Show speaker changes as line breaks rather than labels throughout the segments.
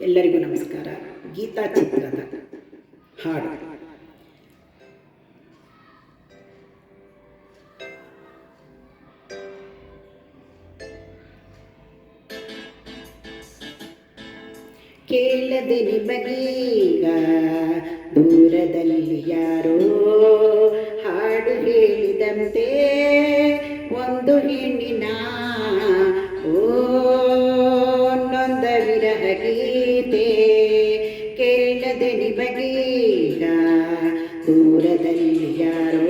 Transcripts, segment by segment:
ಎಲ್ಲರಿಗೂ ನಮಸ್ಕಾರ. ಗೀತಾ ಚಿತ್ರದ ಹಾಡು. ಕೇಳದೆ ನಿಮಗೀಗ ದೂರದಲ್ಲಿ ಯಾರೋ ಹಾಡು ಹೇಳಿದಂತೆ ಒಂದು ಹೆಣ್ಣಿನ ಓ ನೊಂದ ವಿರಹ ಗೀತೆ ಕೇಳದೆ ನಿಮಗೀಗ ದೂರದಲ್ಲಿ ಯಾರೋ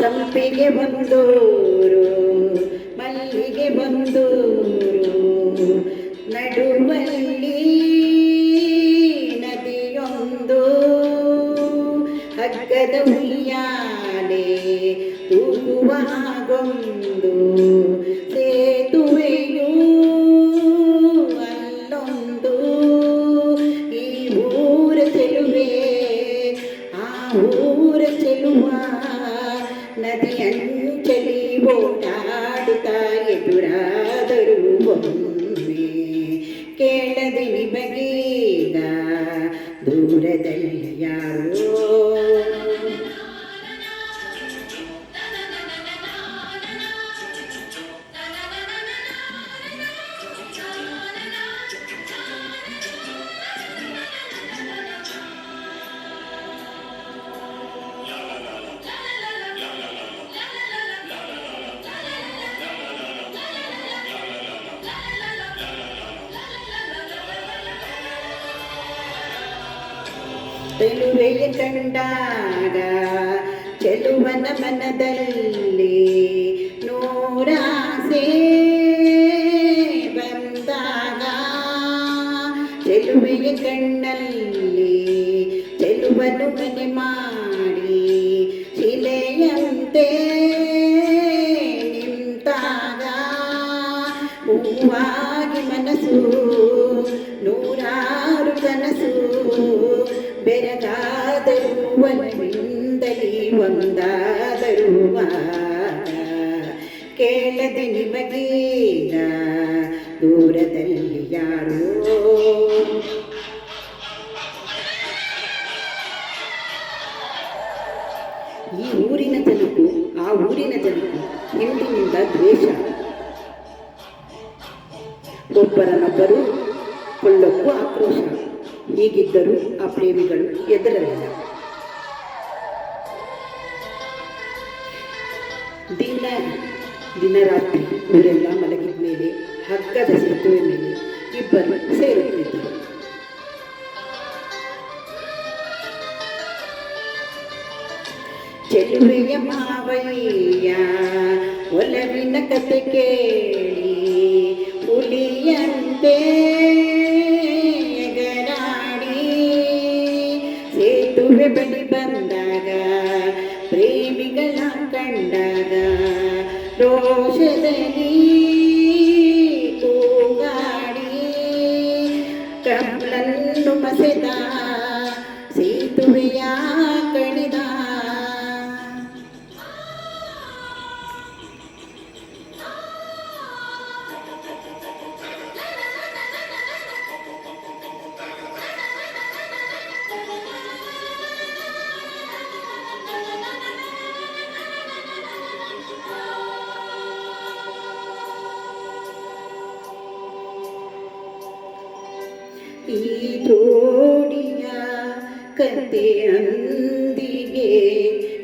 ಸಂಪಿಗೆ ಬಂದೂರು ಮಲ್ಲಿಗೆ ಬಂದೂರು ನಡುವಲ್ಲಿ ನದಿಯೊಂದು ಹಗ್ಗದ ಉಯ್ಯಾಲೆ ತೂಗುವ ನದಿಯಂಚಲಿ ಓಡಾಡುತ್ತಾ ಎದುರಾದರು ಒಮ್ಮೆ ಕೇಳದೆ ನಿಮಗೀಗ ದೂರದಲ್ಲಿ ಯಾರೋ ತೆಲುವೆಯ ಕಂಡಾಗ ಚೆಲುವನ ಮನದಲ್ಲಿ ನೂರಾಸೆ ಬಂದಾಗ ಚೆಲುವೆಗೆ ಕಣ್ಣಲ್ಲಿ ಚೆಲುವನು ಮನೆ ಮಾಡಿ ಶಿಲೆಯಂತೆ ನಿಂತಾಗ ಹೂವಾಗಿ ಮನಸ್ಸು ನೂರಾರು ಕನಸು ಬೆರಗಾದರು ಒಲವಿಂದಲೇ ಒಂದಾದರು ಕೇಳದೆ ನಿಮಗೀಗ ದೂರದಲ್ಲಿ ಯಾರೋ. ಈ ಊರಿನ ಜನಕ್ಕೂ, ಆ ಊರಿನ ಜನಕ್ಕೂ ಹಿಂದಿನಿಂದ ದ್ವೇಷ. ಒಬ್ಬರನ್ನೊಬ್ಬರು ಕೊಳ್ಳಕ್ಕೂ ಆಕ್ರೋಶ. ಹೀಗಿದ್ದರೂ ಆ ಪ್ರೇಮಿಗಳು ಎದುರಲಿಲ್ಲ. ದಿನ ದಿನರಾತ್ರಿ ಇವರೆಲ್ಲ ಮಲಗಿದ ಮೇಲೆ, ಹಗ್ಗದ ಸೇತುವೆ ಮೇಲೆ ಇಬ್ಬರು ಸೇರುತ್ತಿದ್ದರು. ಚೆಲುವೆಯ ಮಾವಯ್ಯ, ಒಲವಿನ ಕತೆ ಕೇಳಿ, ಹುಲಿಯಂತೆ 多谢对你。ಈ ತೋಡಿಯ ಕತೆ ಅಂದಿಗೆ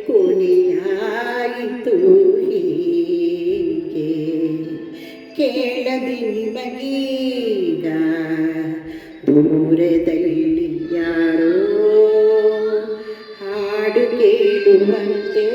ಕೊನೆಯಾಯಿತು ಹೀಗೆ. ಕೇಳದಿ ನಿಮಗೀಗ ದೂರದಲ್ಲಿ ಯಾರೋ ಹಾಡು ಕೇಳುವಂತೆ